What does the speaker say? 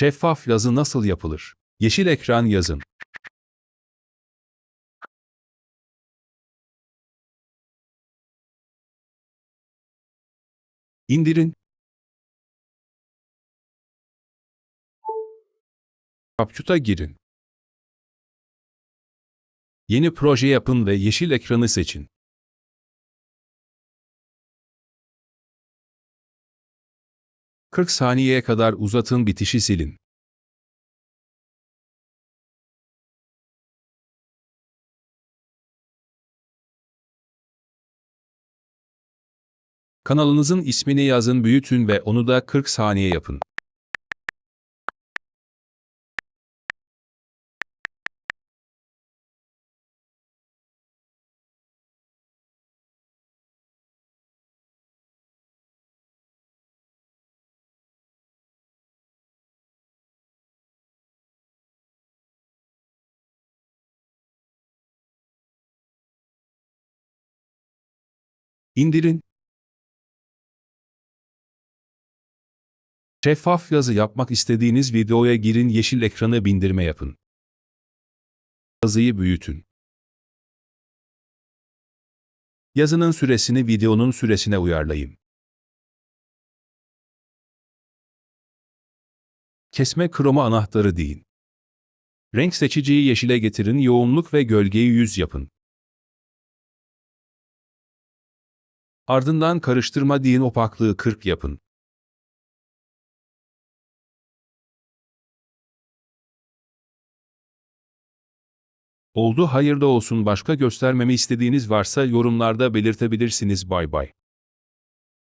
Şeffaf yazı nasıl yapılır? Yeşil ekran yazın. İndirin. CapCut'a girin. Yeni proje yapın ve yeşil ekranı seçin. ...40 saniyeye kadar uzatın bitişi silin. Kanalınızın ismini yazın büyütün ve onu da 40 saniye yapın. İndirin. Şeffaf yazı yapmak istediğiniz videoya girin yeşil ekranı bindirme yapın. Yazıyı büyütün. Yazının süresini videonun süresine uyarlayın. Kesme kroma anahtarı deyin. Renk seçiciyi yeşile getirin, yoğunluk ve gölgeyi 100 yapın. Ardından karıştırma deyin opaklığı 40 yapın. Oldu hayırlı olsun başka göstermemi istediğiniz varsa yorumlarda belirtebilirsiniz bay bay.